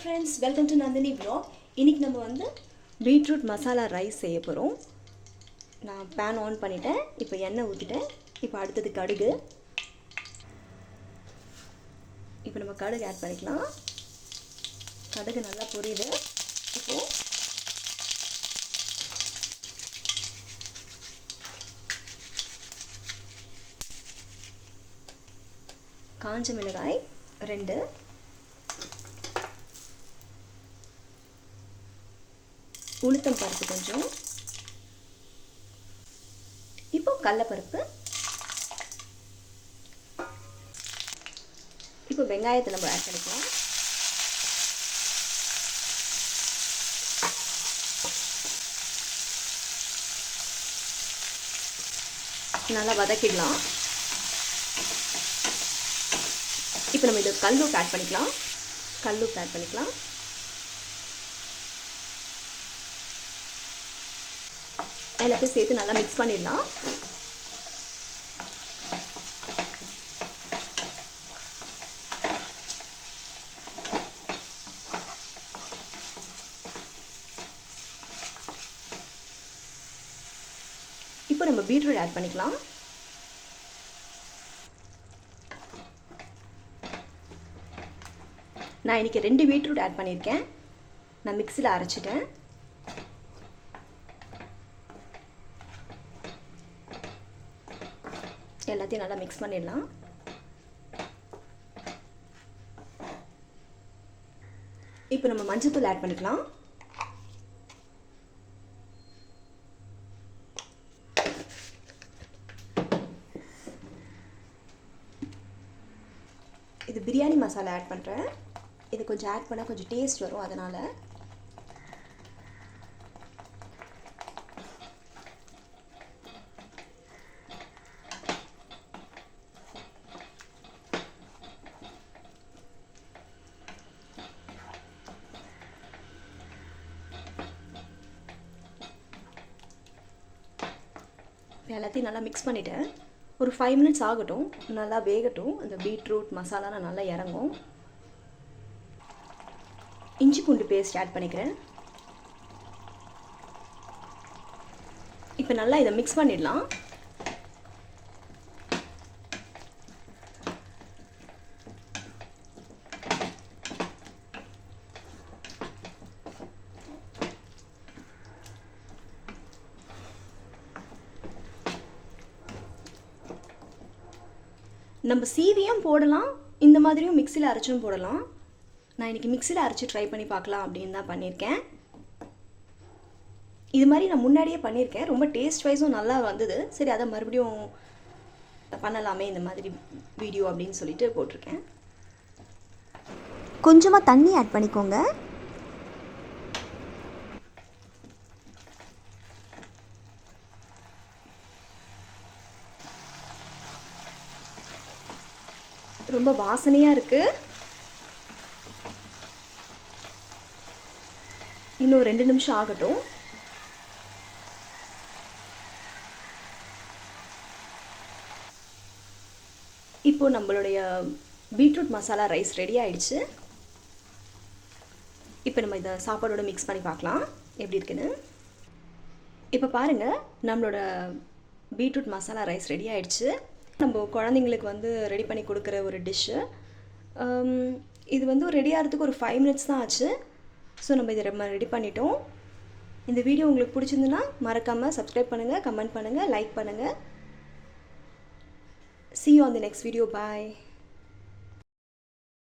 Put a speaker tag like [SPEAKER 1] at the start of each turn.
[SPEAKER 1] Friends welcome to Nandini blog இன்னைக்கு நம்ம வந்து பீட்ரூட் மசாலா ரைஸ் செய்ய போகிறோம் நான் பேன் ஆன் பண்ணிட்டேன். இப்போ எண்ணெய் ஊற்றிட்டேன் இப்போ அடுத்தது கடுகு. இப்போ நம்ம கடுகு ஆட் பண்ணிக்கலாம். கடுகு நல்லா பொரியுது. இப்போது காஞ்ச மிளகாய் ரெண்டு. உளுத்தம் பருப்பு கொஞ்சம். இப்போ கடலப்பருப்பு. இப்போ வெங்காயத்தை நம்ம ஆட் பண்ணிக்கலாம். நல்லா வதக்கிடலாம். இப்போ நம்ம இது கல்லுப்பு ஆட் பண்ணிக்கலாம். கல்லுப்பு ஆட் பண்ணிக்கலாம். எல்லாத்தையும் சேர்த்து நல்லா மிக்ஸ் பண்ணிடலாம். இப்போ நம்ம பீட்ரூட் ஆட் பண்ணிக்கலாம். நான் இன்றைக்கி ரெண்டு பீட்ரூட் ஆட் பண்ணியிருக்கேன். நான் மிக்சியில் அரைச்சிட்டேன். எல்லாத்தையும் நல்லா மிக்ஸ் பண்ணிடலாம். இப்போ நம்ம மஞ்சத்தூள் ஆட் பண்ணிக்கலாம். இது பிரியாணி மசாலா ஆட் பண்ணுறேன் இது கொஞ்சம் ஆட் பண்ணால் கொஞ்சம் டேஸ்ட் வரும் அதனால். எல்லாத்தையும் நல்லா மிக்ஸ் பண்ணிவிட்டேன் ஒரு ஃபைவ் மினிட்ஸ் ஆகட்டும் நல்லா வேகட்டும். அந்த பீட்ரூட் மசாலாலாம் நல்லா இறங்கும். இஞ்சி பூண்டு பேஸ்ட் ஆட் பண்ணிக்கிறேன். இப்போ நல்லா இதை மிக்ஸ் பண்ணிடலாம். நம்ம சீவியும் போடலாம் இந்த மாதிரியும் மிக்சியில் அரைச்சும் போடலாம். நான் இன்றைக்கி மிக்சியில் அரைச்சி ட்ரை பண்ணி பார்க்கலாம் அப்படின்னு தான் பண்ணியிருக்கேன். இது மாதிரி நான் முன்னாடியே பண்ணியிருக்கேன். ரொம்ப டேஸ்ட் வைஸும் நல்லா வந்தது. சரி அதை மறுபடியும் பண்ணலாமே இந்த மாதிரி வீடியோ அப்படின்னு சொல்லிட்டு போட்டிருக்கேன்.
[SPEAKER 2] கொஞ்சமாக தண்ணி ஆட் பண்ணிக்கோங்க.
[SPEAKER 1] ரொம்ப வாசனையாக இருக்குது இன்னும் ரெண்டு நிமிஷம் ஆகட்டும். இப்போ நம்மளுடைய பீட்ரூட் மசாலா ரைஸ் ரெடி ஆயிடுச்சு. இப்போ நம்ம இதை சாப்பாடோட மிக்ஸ் பண்ணி பார்க்கலாம். எப்படி இருக்குன்னு. இப்போ பாருங்கள் நம்மளோட பீட்ரூட் மசாலா ரைஸ் ரெடி ஆயிடுச்சு. நம்ம குழந்தைங்களுக்கு வந்து ரெடி பண்ணி கொடுக்குற ஒரு டிஷ்ஷு இது வந்து ரெடி ஆகிறதுக்கு ஒரு ஃபைவ் மினிட்ஸ் தான் ஆச்சு. ஸோ நம்ம இதை ரொம்ப ரெடி பண்ணிட்டோம். இந்த வீடியோ உங்களுக்கு பிடிச்சிருந்துன்னா மறக்காமல் சப்ஸ்கிரைப் பண்ணுங்கள் கமெண்ட் பண்ணுங்கள் லைக் பண்ணுங்கள் see you on the next video.